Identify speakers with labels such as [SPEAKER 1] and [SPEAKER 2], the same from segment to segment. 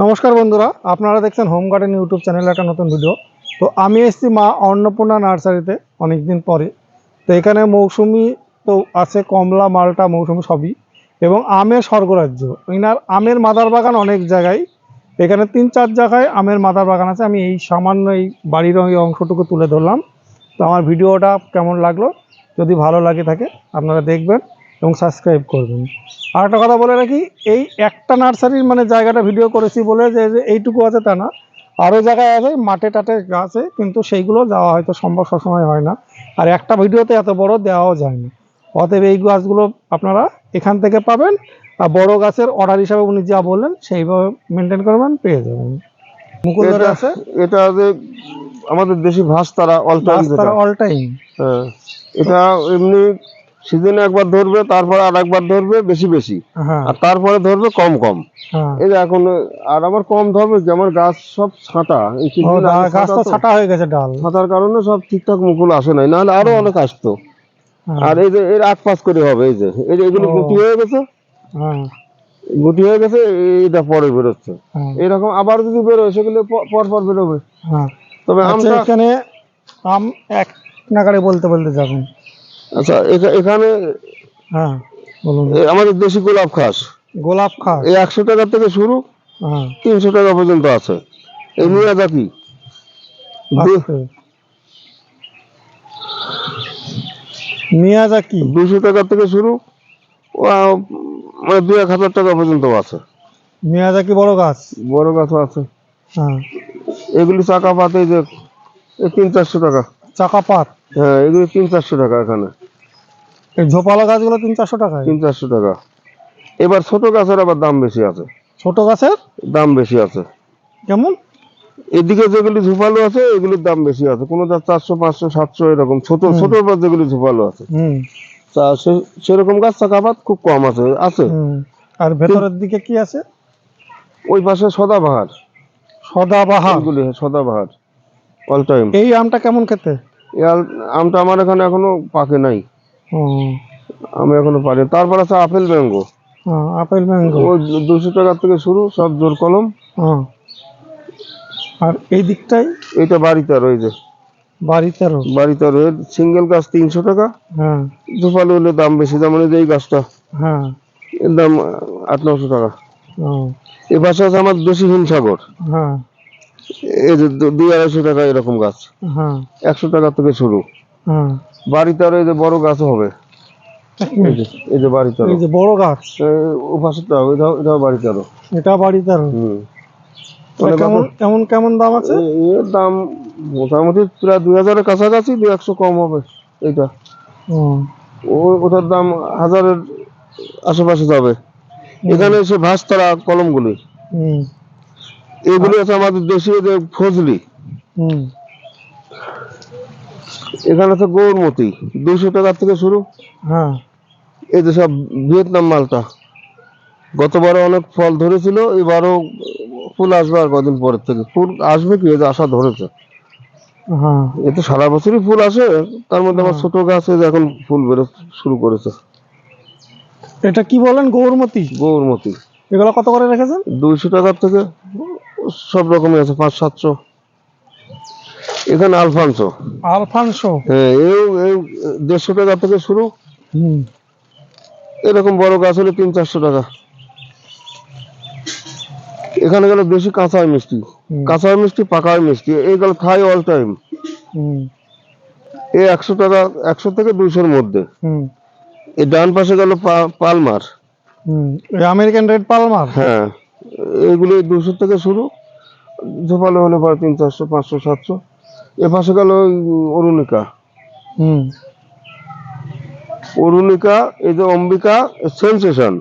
[SPEAKER 1] নমস্কার বন্ধুরা, আপনারা দেখছেন হোম গার্ডেন ইউটিউব চ্যানেলে একটা নতুন ভিডিও তো আমি এসেছি মা অন্নপূর্ণা নার্সারিতে অনেকদিন পরে। তো এখানে মৌসুমি তো আছে, কমলা, মালটা, মৌসুমি সবই। এবং আমের স্বর্গরাজ্য। ইনার আমের মাদার বাগান অনেক জায়গায়। এখানে তিন চার জায়গায় আমের মাদার বাগান আছে। আমি এই সামান্য এই বাড়ির এই অংশটুকু তুলে ধরলাম। তো আমার ভিডিওটা কেমন লাগল? যদি ভালো লাগে থাকে, আপনারা দেখবেন। এবং সাবস্ক্রাইব করবেন। আর একটা কথা বলে রাখি এই একটা নার্সারির মানে জায়গাটা ভিডিও করেছি বলে যে এইটুকু আছে তা না। আরও জায়গায় আছে মাঠে টাটে গাছে কিন্তু সেইগুলো যাওয়া হয়তো সম্ভব সবসময় হয় না। আর একটা ভিডিওতে এত বড় দেওয়াও যায় না। অতএব এই গাছগুলো আপনারা এখান থেকে পাবেন আর বড় গাছের অর্ডার হিসাবে উনি যা বললেন সেইভাবে মেনটেন করবেন পেয়ে যাবেন। মুকুল আছে?
[SPEAKER 2] এটা যে আমাদের দেশি ভাস তারা অল টাইম
[SPEAKER 1] অল টাইম
[SPEAKER 2] হ্যাঁ। এটা এমনি সিজনে একবার ধরবে তারপরে আর একবার ধরবে বেশি বেশি।
[SPEAKER 1] হ্যাঁ।
[SPEAKER 2] আর তারপরে ধরবে কম কম।
[SPEAKER 1] হ্যাঁ।
[SPEAKER 2] এই যে এখন আর আবার কম ধরবে যে আমার গাছ সব ছাঁটা। ছাঁটা
[SPEAKER 1] হয়ে গেছে ডাল।
[SPEAKER 2] ছাঁটার কারণে সব ঠিকঠাক মুকুল আসে নাই। নাহলে আরও অনেক আসতো।
[SPEAKER 1] হ্যাঁ,
[SPEAKER 2] আর এই যে এর আট পাস করে হবে এই যে। এই যে এগুলো গুটি হয়ে গেছে।
[SPEAKER 1] হ্যাঁ।
[SPEAKER 2] গুটি হয়ে গেছে এইটা পরে বেরোচ্ছে।
[SPEAKER 1] হ্যাঁ।
[SPEAKER 2] এরকম আবার যদি বেরোয় সেগুলো পর পর বেরোবে।
[SPEAKER 1] হ্যাঁ।
[SPEAKER 2] তবে
[SPEAKER 1] আচ্ছা
[SPEAKER 2] আমটা
[SPEAKER 1] এখানে আম এক নাগারে বলতে বলতে যাবেন।
[SPEAKER 2] আচ্ছা এখা- এখানে
[SPEAKER 1] হ্যাঁ বলুন।
[SPEAKER 2] আমাদের দেশি গোলাপ খাস।
[SPEAKER 1] গোলাপ খাস?
[SPEAKER 2] এই একশো টাকা থেকে শুরু
[SPEAKER 1] হ্যাঁ।
[SPEAKER 2] তিনশো টাকা পর্যন্ত আছে। এই মিয়াজাকি দু-
[SPEAKER 1] আস্তে। মিয়াজাকি
[SPEAKER 2] দুশো টাকা থেকে শুরু ও, মানে দুই এক হাজার টাকা পর্যন্ত আছে।
[SPEAKER 1] মিয়াজাকি বড় গাছ?
[SPEAKER 2] বড় গাছও আছে।
[SPEAKER 1] হ্যাঁ।
[SPEAKER 2] এগুলি চাকা পাতে যে তিন চারশো টাকা।
[SPEAKER 1] চাকা পাত?
[SPEAKER 2] হ্যাঁ এগুলি তিন চারশো টাকা এখানে।
[SPEAKER 1] ঝোপালো গাছগুলো তিন চারশো টাকায়
[SPEAKER 2] তিন চারশো টাকা। এবার ছোট গাছের আবার দাম বেশি আছে।
[SPEAKER 1] ছোট গাছের?
[SPEAKER 2] দাম বেশি আছে।
[SPEAKER 1] কেমন?
[SPEAKER 2] এদিকে যেগুলি ঝুপালো আছে এগুলির দাম বেশি আছে। কোনো চারশো পাঁচশো সাতশো এরকম। ছোট ছোট যেগুলি ঝুপালো আছে। তা সেরকম গাছ চাকাপাত খুব কম আছে আছে।
[SPEAKER 1] আর ভেতরের দিকে কি আছে?
[SPEAKER 2] ওই পাশে সদাবাহার।
[SPEAKER 1] সদাবাহার।
[SPEAKER 2] এগুলি সদাবাহার। অল টাইম
[SPEAKER 1] এই আমটা কেমন খেতে?
[SPEAKER 2] আমটা আমার এখানে এখনও পাকে নাই। আমি এখনও পারি তারপর আছে আপেল ম্যাঙ্গো।
[SPEAKER 1] হ্যাঁ, আপেল ম্যাঙ্গো।
[SPEAKER 2] দুশো টাকা থেকে শুরু সব জোর কলম।
[SPEAKER 1] হ্যাঁ। আর এই দিকটাই
[SPEAKER 2] এটা বাড়িতে ওই যে বাড়িতে সিঙ্গেল গাছ তিনশো টাকা।
[SPEAKER 1] হ্যাঁ।
[SPEAKER 2] হলে দাম বেশি এই যে এই গাছটা।
[SPEAKER 1] হ্যাঁ।
[SPEAKER 2] এর দাম আট নশো টাকা।
[SPEAKER 1] ও,
[SPEAKER 2] এ পাশে আছে আমার দেশি হিমসাগর।
[SPEAKER 1] হ্যাঁ।
[SPEAKER 2] এই যে দুই আড়াইশো টাকা এরকম গাছ।
[SPEAKER 1] হ্যাঁ।
[SPEAKER 2] একশো টাকা থেকে শুরু।
[SPEAKER 1] হ্যাঁ
[SPEAKER 2] বাড়িতে আরও এই যে বড় গাছ হবে। এই যে বাড়িতে আরও।
[SPEAKER 1] এই যে বড় গাছ।
[SPEAKER 2] ও পাশেরটা এটাও এটাও বাড়িতে আরও।
[SPEAKER 1] এটা
[SPEAKER 2] বাড়িতে
[SPEAKER 1] এটা কেমন কেমন কেমন দাম আছে?
[SPEAKER 2] এর দাম মোটামুটি প্রায় দুই হাজারের কাছাকাছি দুই একশো কম হবে এইটা।
[SPEAKER 1] ও,
[SPEAKER 2] ওটার দাম হাজারের আশেপাশে যাবে। এখানে এসে ভাস্তারা কলমগুলি।
[SPEAKER 1] হুম।
[SPEAKER 2] এগুলি আছে আমাদের দেশীয় যে ফজলি।
[SPEAKER 1] হুম।
[SPEAKER 2] এখানে আছে গৌরমতি দুইশো টাকা থেকে শুরু।
[SPEAKER 1] হ্যাঁ।
[SPEAKER 2] এই যে সব ভিয়েতনাম মালটা। গতবারও অনেক ফল ধরেছিল এবারও ফুল আসবে আর কদিন পরের থেকে। ফুল আসবে কি? আশা ধরেছে।
[SPEAKER 1] হ্যাঁ।
[SPEAKER 2] এ তো সারা বছরই ফুল আসে তার মধ্যে আমার ছোট গাছ এখন ফুল বেরো শুরু করেছে।
[SPEAKER 1] এটা কি বলেন গৌরমতি?
[SPEAKER 2] গৌরমতি।
[SPEAKER 1] এগুলো কত করে রেখেছেন?
[SPEAKER 2] দুইশো টাকার থেকে সব রকমের আছে পাঁচ সাতশো। এখানে আলফানসো।
[SPEAKER 1] আলফানসো?
[SPEAKER 2] হ্যাঁ এই এই দেড়শো টাকা থেকে শুরু।
[SPEAKER 1] হুম।
[SPEAKER 2] এরকম বড় গাছ হলে তিন চারশো টাকা। এখানে গেলে বেশি কাঁচা মিষ্টি। কাঁচা মিষ্টি পাকা মিষ্টি এইগুলো খাই অল টাইম এই একশো টাকা একশো থেকে দুইশোর মধ্যে।
[SPEAKER 1] হুম।
[SPEAKER 2] এই ডান পাশে গেল পালমার।
[SPEAKER 1] এই আমেরিকান রেড পালমার?
[SPEAKER 2] হ্যাঁ এইগুলি দুশো থেকে শুরু। ঝোপালো হলে পরে তিন চারশো পাঁচশো সাতশো। এ পাশে গেল অরুণিকা।
[SPEAKER 1] হুম।
[SPEAKER 2] অরুণিকা এই যে অম্বিকা সেন্সেশন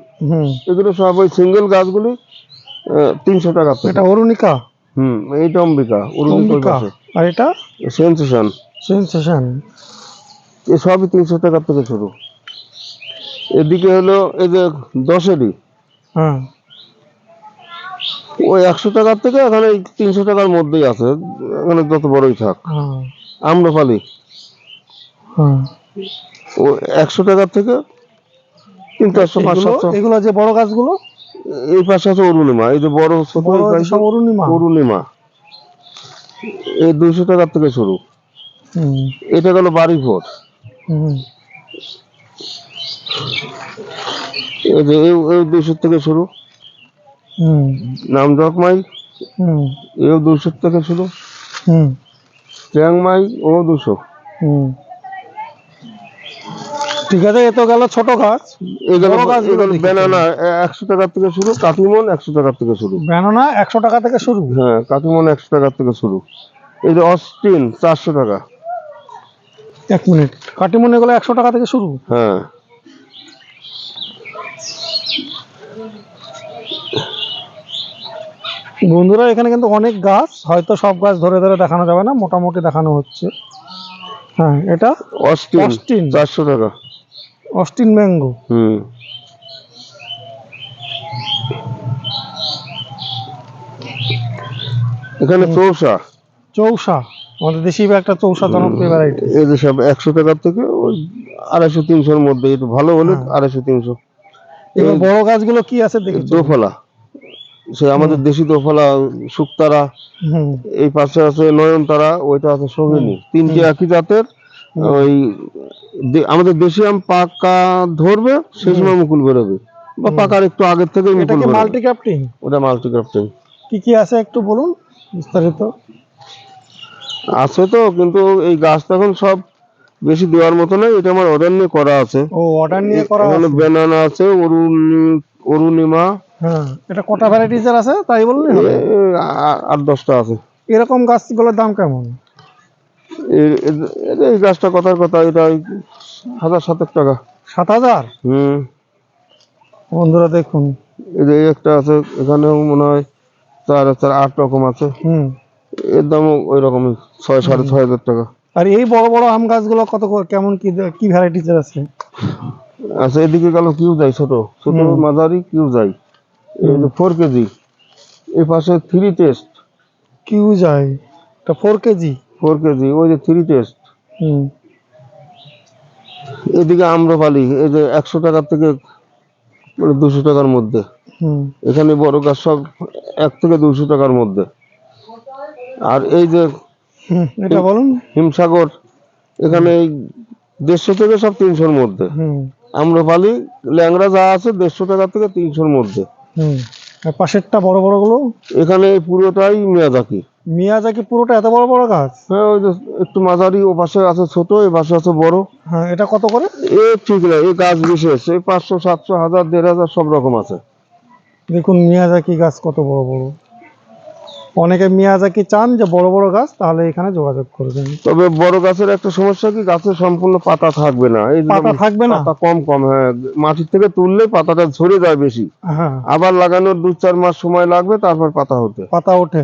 [SPEAKER 2] এগুলো সব ওই সিঙ্গেল গাছগুলি তিনশো টাকা
[SPEAKER 1] এটা অরুণিকা?
[SPEAKER 2] হুম এইটা অম্বিকা অরুণিকা
[SPEAKER 1] আর এটা?
[SPEAKER 2] সেন্সেশন
[SPEAKER 1] সেন্সেশন
[SPEAKER 2] এ সবই তিনশো টাকা থেকে শুরু। এদিকে হলো এই যে দশেরই।
[SPEAKER 1] হ্যাঁ।
[SPEAKER 2] ওই একশো টাকার থেকে এখানে এই তিনশো টাকার মধ্যেই আছে। এখানে যত বড়ই থাক।
[SPEAKER 1] হ্যাঁ।
[SPEAKER 2] আম্রপালি
[SPEAKER 1] হ্যাঁ।
[SPEAKER 2] ও একশো টাকার থেকে তিন চারশো পাঁচ
[SPEAKER 1] এগুলো
[SPEAKER 2] সাতশো।
[SPEAKER 1] এগুলো যে বড় গাছগুলো?
[SPEAKER 2] এই পাশে আছে অরুণিমা। এই যে বড় ছোট
[SPEAKER 1] অরুণিমা।
[SPEAKER 2] অরুণিমা। এই দুইশো টাকার থেকে শুরু।
[SPEAKER 1] হুম।
[SPEAKER 2] এটা গেল বাড়ি এই এই দুইশো থেকে শুরু। নাম জকমাই
[SPEAKER 1] হুম।
[SPEAKER 2] এও দুশো থেকে শুরু।
[SPEAKER 1] হুম।
[SPEAKER 2] চ্যাংমাই ও দুশো।
[SPEAKER 1] হুম। ঠিক আছে এ তো গেল ছোট গাছ।
[SPEAKER 2] ব্যানানা একশো টাকার থেকে শুরু কাটিমন একশো টাকার থেকে শুরু।
[SPEAKER 1] ব্যানানা একশো টাকা থেকে শুরু?
[SPEAKER 2] হ্যাঁ কাটিমন একশো টাকার থেকে শুরু। এই যে অস্টিন চারশো টাকা।
[SPEAKER 1] এক মিনিট। কাটিমন এগুলো একশো টাকা থেকে শুরু?
[SPEAKER 2] হ্যাঁ।
[SPEAKER 1] বন্ধুরা এখানে কিন্তু অনেক গাছ হয়তো সব গাছ ধরে ধরে দেখানো যাবে না মোটামুটি দেখানো হচ্ছে। হ্যাঁ এটা
[SPEAKER 2] অস্টিন। চারশো টাকা।
[SPEAKER 1] Austin mango.
[SPEAKER 2] হুম। এখানে চৌষা।
[SPEAKER 1] চৌসা আমাদের দেশি একটা চৌসা জনপ্রিয় ভ্যারাইটি
[SPEAKER 2] এই যে সব একশো টাকার থেকে ওই আড়াইশো তিনশোর মধ্যে একটু ভালো হলে
[SPEAKER 1] হ্যাঁ।
[SPEAKER 2] আড়াইশো তিনশো।
[SPEAKER 1] এবার বড় গাছগুলো কি আছে দেখি
[SPEAKER 2] দোফলা। সে আমাদের দেশি দোফলা শুকতারা এই পাশে আছে নয়নতারা ওইটা আছে সোহিনী তিনটি একই জাতের ওই আমাদের দেশি আম পাকা ধরবে সেই সময় মুকুল বেরোবে। বা পাকার একটু আগের থেকে মুকুল বেরোবে।
[SPEAKER 1] মাল্টি ক্যাপ্টিং
[SPEAKER 2] ওটা মাল্টিক্রাফটিং
[SPEAKER 1] কি কি আছে একটু বলুন বিস্তারিত?
[SPEAKER 2] আছে তো কিন্তু এই গাছটা এখন সব বেশি দেওয়ার মতো নয় এটা আমার অর্ডার নিয়ে করা আছে।
[SPEAKER 1] ও অর্ডার নিয়ে করা আছে।
[SPEAKER 2] ব্যানানা আছে অরুণি অরুণিমা
[SPEAKER 1] হ্যাঁ এটা কটা ভ্যারাইটিসের আছে? তাই বললেই হবে।
[SPEAKER 2] আট দশটা আছে।
[SPEAKER 1] এরকম গাছগুলোর দাম কেমন?
[SPEAKER 2] এই গাছটা কথার কথা এটা হাজার সাতেক টাকা।
[SPEAKER 1] সাত হাজার?
[SPEAKER 2] হুম।
[SPEAKER 1] বন্ধুরা দেখুন।
[SPEAKER 2] এই যে একটা আছে এখানেও মনে হয় চার চার আট রকম আছে।
[SPEAKER 1] হুম।
[SPEAKER 2] এর দামও ওই রকমই ছয় সাড়ে ছয় হাজার টাকা।
[SPEAKER 1] আর এই বড় বড় আম গাছগুলো কত কেমন কি কি ভ্যারাইটিসের আছে?
[SPEAKER 2] আচ্ছা এদিকে গেল কিউ যায় ছোট। ছোট মাঝারি কিউ যায়। ফোর কেজি এই পাশে থ্রি টেস্ট
[SPEAKER 1] কিউ যায় এটা ফোর কেজি
[SPEAKER 2] ফোর কেজি ওই যে থ্রি টেস্ট
[SPEAKER 1] হুম।
[SPEAKER 2] এদিকে আম্রপালি এই যে একশো টাকার থেকে মানে দুশো টাকার মধ্যে। এখানে বড় গাছ সব এক থেকে দুশো টাকার মধ্যে। আর এই যে
[SPEAKER 1] এটা বলুন।
[SPEAKER 2] হিমসাগর এখানে দেড়শো থেকে সব তিনশোর মধ্যে।
[SPEAKER 1] হুম।
[SPEAKER 2] আম্রপালি ল্যাংড়া যা আছে দেড়শো টাকা থেকে তিনশোর মধ্যে।
[SPEAKER 1] হুম। পাশেরটা বড় বড়গুলো?
[SPEAKER 2] এখানে পুরোটাই মিয়াজাকি।
[SPEAKER 1] মিয়াজাকি পুরোটা এত বড় বড় গাছ?
[SPEAKER 2] হ্যাঁ ওই যে একটু মাঝারি ও পাশে আছে ছোট এ পাশে আছে বড়।
[SPEAKER 1] হ্যাঁ এটা কত করে?
[SPEAKER 2] এ ঠিক না এই গাছ বিশেষ এই পাঁচশো সাতশো হাজার দেড় হাজার সব রকম আছে।
[SPEAKER 1] দেখুন মিয়াজাকি গাছ কত বড় বড়। অনেকে মিয়াজাকি চান যে বড় বড় গাছ তাহলে এখানে যোগাযোগ করবেন।
[SPEAKER 2] তবে বড় গাছের একটা সমস্যা কি গাছের সম্পূর্ণ পাতা থাকবে না। এই
[SPEAKER 1] পাতা থাকবে না?
[SPEAKER 2] পাতা কম কম হ্যাঁ মাটির থেকে তুললে পাতাটা ঝরে যায় বেশি।
[SPEAKER 1] হ্যাঁ।
[SPEAKER 2] আবার লাগানোর দু চার মাস সময় লাগবে তারপর পাতা হতে
[SPEAKER 1] পাতা ওঠে।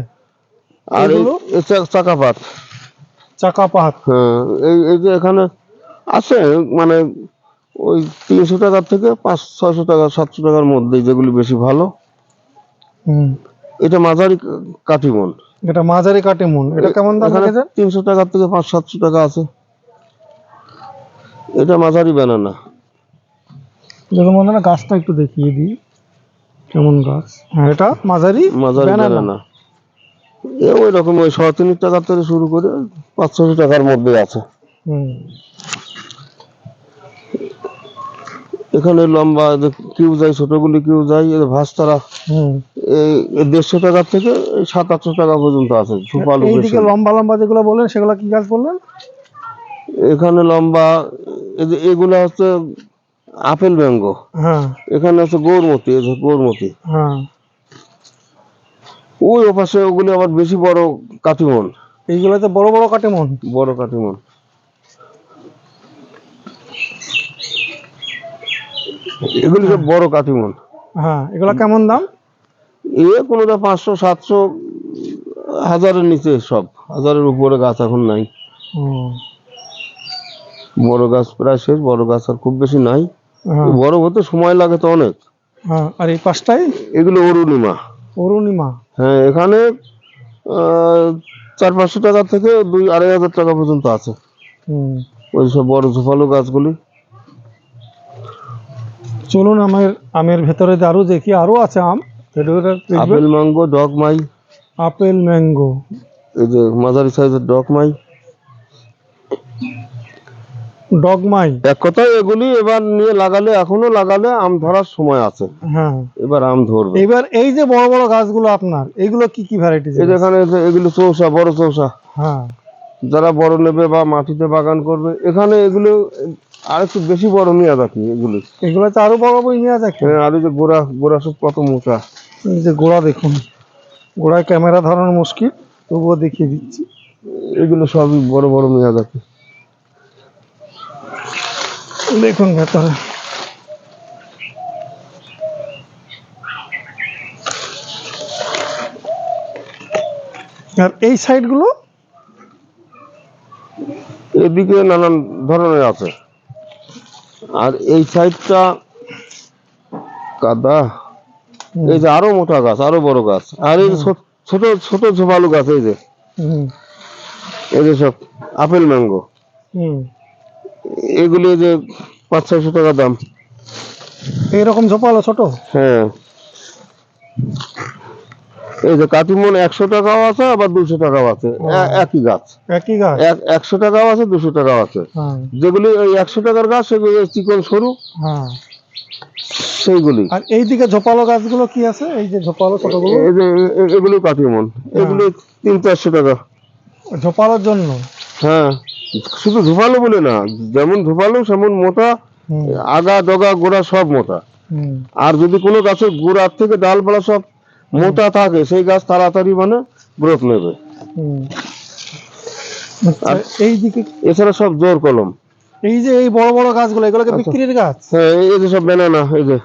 [SPEAKER 2] আর এই
[SPEAKER 1] এগুলো?
[SPEAKER 2] এই চা- চাকা পাত।
[SPEAKER 1] চাকা পাত?
[SPEAKER 2] হ্যাঁ এই এই যে এখানে আছে মানে ওই তিনশো টাকার থেকে পাঁচ ছয়শো টাকা সাতশো টাকার মধ্যে যেগুলি বেশি ভালো।
[SPEAKER 1] হুম।
[SPEAKER 2] এটা মাঝারি কা- কাঠিমন
[SPEAKER 1] এটা মাঝারি কাটিমন এটা কেমন দাম রেখেছেন?
[SPEAKER 2] তিনশো টাকার থেকে পাঁচ সাতশো টাকা আছে। এটা মাঝারি ব্যানানা
[SPEAKER 1] দেখুন বন্ধুরা গাছটা একটু দেখিয়ে দিই। কেমন গাছ? হ্যাঁ এটা মাঝারি
[SPEAKER 2] মাঝারি। ব্যানানা ওই রকম ওই সাড়ে তিন টাকার থেকে শুরু করে পাঁচ ছশো টাকার মধ্যে আছে।
[SPEAKER 1] হুম।
[SPEAKER 2] এখানে লম্বা কিউ যায় ছোটগুলি কিউ যায় এই এই দেড়শো টাকার থেকে সাত আটশো টাকা পর্যন্ত আছে বেশি।
[SPEAKER 1] লম্বা লম্বা যেগুলো বললেন সেগুলো কি গাছ বললেন?
[SPEAKER 2] এখানে লম্বা এগুলা হচ্ছে আপেল ম্যাঙ্গো।
[SPEAKER 1] হ্যাঁ।
[SPEAKER 2] এখানে হচ্ছে গৌরমতি গৌরমতি।
[SPEAKER 1] হ্যাঁ।
[SPEAKER 2] ওই ওপাশে ওগুলি আবার বেশি বড় কাটিমন।
[SPEAKER 1] এইগুলোতে বড় বড় কাটিমন?
[SPEAKER 2] বড় কাটিমন। এগুলি সব বড় কাটিমন
[SPEAKER 1] হ্যাঁ এগুলো কেমন দাম?
[SPEAKER 2] এ কোনোটা পাঁচশো সাতশো হাজারের নিচে সব। হাজারের উপরে গাছ এখন নাই। বড় গাছ প্রায় শেষ বড় গাছ আর খুব বেশি নাই।
[SPEAKER 1] হ্যাঁ।
[SPEAKER 2] বড় হতে সময় লাগে তো অনেক।
[SPEAKER 1] হ্যাঁ আর এই পাশটায়
[SPEAKER 2] এগুলো অরুণিমা।
[SPEAKER 1] অরুণিমা।
[SPEAKER 2] হ্যাঁ এখানে আহ, চার পাঁচশো টাকা থেকে দুই আড়াই হাজার টাকা পর্যন্ত আছে।
[SPEAKER 1] হুম।
[SPEAKER 2] ওই সব বড় ঝোপালো গাছগুলি।
[SPEAKER 1] চলুন আমের আমের ভেতরে যে আরও দেখি আরও আছে আম।
[SPEAKER 2] আপেল ম্যাঙ্গো ডগমাই
[SPEAKER 1] আপেল ম্যাঙ্গো।
[SPEAKER 2] এই যে মাঝারি সাইজের ডগমাই
[SPEAKER 1] ডগমাই
[SPEAKER 2] এক কথায় এগুলি এবার নিয়ে লাগালে এখনও লাগালে আম ধরার সময় আছে।
[SPEAKER 1] হ্যাঁ।
[SPEAKER 2] এবার আম ধরবে।
[SPEAKER 1] এবার এই যে বড় বড় গাছগুলো আপনার এইগুলো কি কি ভ্যারাইটি
[SPEAKER 2] এই এখানে এগুলো চৌসা বড় চৌসা।
[SPEAKER 1] হ্যাঁ।
[SPEAKER 2] যারা বড় নেবে বা মাটিতে বাগান করবে এখানে এগুলো আর একটু বেশি বড় নিয়ে রাখি এগুলো।
[SPEAKER 1] এগুলো তো আরও বড় বই নিয়ে
[SPEAKER 2] হ্যাঁ, আর এই যে গোড়া গোড়া সব কত মোটা।
[SPEAKER 1] এই যে গোড়া দেখুন। গোড়ায় ক্যামেরা ধরানো মুশকিল তবুও দেখিয়ে দিচ্ছি।
[SPEAKER 2] এগুলো সবই বড় বড় মেয়াদ আছে
[SPEAKER 1] দেখুন ভেতরে। আর এই সাইডগুলো?
[SPEAKER 2] এদিকে নানান ধরনের আছে। আর এই সাইডটা কাদা। এই যে আরও মোটা গাছ আরও বড় গাছ। আর এই ছোট- ছোট ঝোপালু গাছ এই যে।
[SPEAKER 1] হুম।
[SPEAKER 2] এই যে সব আপেল ম্যাঙ্গো।
[SPEAKER 1] হুম।
[SPEAKER 2] এগুলি যে পাঁচ ছয়শো টাকা দাম।
[SPEAKER 1] এইরকম ঝোপালো ছোট?
[SPEAKER 2] হ্যাঁ। এই যে কাটিমন একশো টাকাও আছে আবার দুশো টাকাও আছে। একই গাছ।
[SPEAKER 1] একই গাছ?
[SPEAKER 2] একশো টাকাও আছে দুশো টাকাও আছে।
[SPEAKER 1] হ্যাঁ।
[SPEAKER 2] যেগুলি ওই একশো টাকার গাছ সেগুলি চিকন সরু।
[SPEAKER 1] হ্যাঁ।
[SPEAKER 2] সেইগুলি।
[SPEAKER 1] আর এইদিকে ঝোপালো গাছগুলো কি আছে? এই যে ঝোপালো ছোটগুলো
[SPEAKER 2] এই যে এগুলি কাটিমন। এগুলি তিন চারশো টাকা।
[SPEAKER 1] ঝোপালোর জন্য?
[SPEAKER 2] হ্যাঁ। শুধু ধোপালো বলে না যেমন ধোপালো সেমন মোটা আগা ডগা গোড়া সব মোটা। আর যদি কোনো গাছের গোড়ার থেকে ডালপালা সব মোটা থাকে সেই গাছ তাড়াতাড়ি মানে গ্রোথ নেবে। এছাড়া সব জোর কলম।
[SPEAKER 1] এই যে এই বড় বড় গাছগুলো এগুলোকে
[SPEAKER 2] আচ্ছা।
[SPEAKER 1] বিক্রির গাছ?
[SPEAKER 2] হ্যাঁ এই যে সব বেনানা এই যে।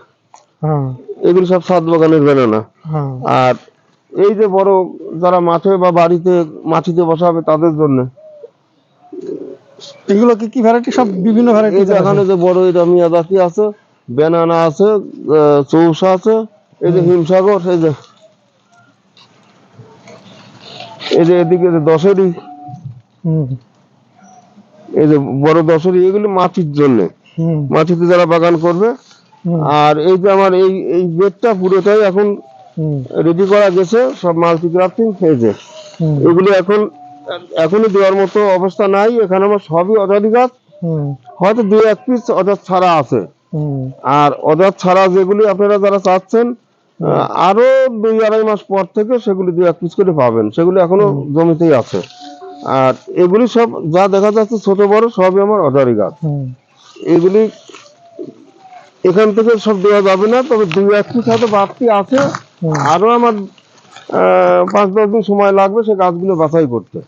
[SPEAKER 1] হ্যাঁ।
[SPEAKER 2] এগুলো সব সাত বাগানের বেনানা
[SPEAKER 1] হ্যাঁ।
[SPEAKER 2] আর এই যে বড় যারা মাঠে বা বাড়িতে মাটিতে বসাবে তাদের জন্য।
[SPEAKER 1] এগুলো কি কি ভ্যারাইটি সব বিভিন্ন ভ্যারাইটি
[SPEAKER 2] এখানে যে বড় এটা মিয়াদাকি আছে বেনানা আছে চৌসা আছে এই যে হিমসাগর এই যে এই যে এদিকে
[SPEAKER 1] হুম।
[SPEAKER 2] এই যে বড় দশেরই এগুলো মাটির জন্য।
[SPEAKER 1] হুম।
[SPEAKER 2] মাটিতে যারা বাগান করবে আর এই যে আমার এই এই বেডটা পুরোটাই এখন রেডি করা গেছে সব মাল্টি গ্রাফটিং
[SPEAKER 1] হুম।
[SPEAKER 2] এগুলি এখন এখনই দেওয়ার মতো অবস্থা নাই এখানে আমার সবই অজাদি গাছ
[SPEAKER 1] হুম।
[SPEAKER 2] হয়তো দুই এক পিস অজাত ছাড়া আছে। আর অজাত ছাড়া যেগুলি আপনারা যারা চাচ্ছেন আরও দুই আড়াই মাস পর থেকে সেগুলি দুই এক পিস করে পাবেন। সেগুলি এখনও জমিতেই আছে। আর এগুলি সব যা দেখা যাচ্ছে ছোট বড় সবই আমার অর্ডারি গাছ। এগুলি এখান থেকে সব দেওয়া যাবে না তবে দুই এক পিস হয়তো বাড়তি আছে। আরও আমার আহ, পাঁচ দশ দিন সময় লাগবে সে গাছগুলো বাছাই করতে।